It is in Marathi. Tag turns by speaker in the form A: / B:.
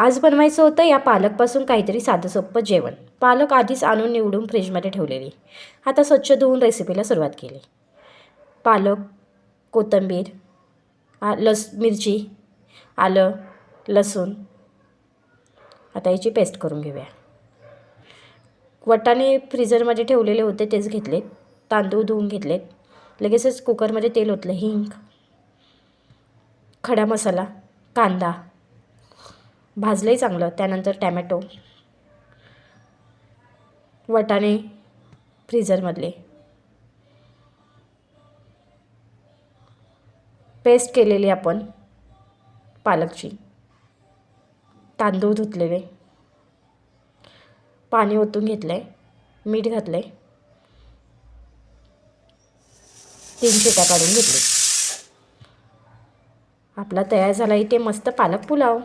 A: आज बनवायचं होतं या पालकपासून काहीतरी साधं सोपं जेवण. पालक आधीच आणून निवडून फ्रीजमध्ये ठेवलेली. आता स्वच्छ धुवून रेसिपीला सुरुवात केली. पालक कोथिंबीर आ लस मिरची आलं लसूण. आता याची पेस्ट करून घेऊया. वटाणे फ्रीजरमध्ये ठेवलेले होते तेच घेतलेत. तांदूळ धुवून घेतलेत. लगेचच कुकरमध्ये तेल ओतलं. हिंग खडा मसाला कांदा भाजलंही चांगलं त्यानंतर टॅमॅटो. वटाणे फ्रीझरमधले. पेस्ट केलेली आपण पालकची. तांदूळ धुतलेले. पाणी ओतून घेतलं आहे मीठ घातलं आहे तीन शिट्या काढून घेतले आपला तयार झाला इथे मस्त पालक पुलाव.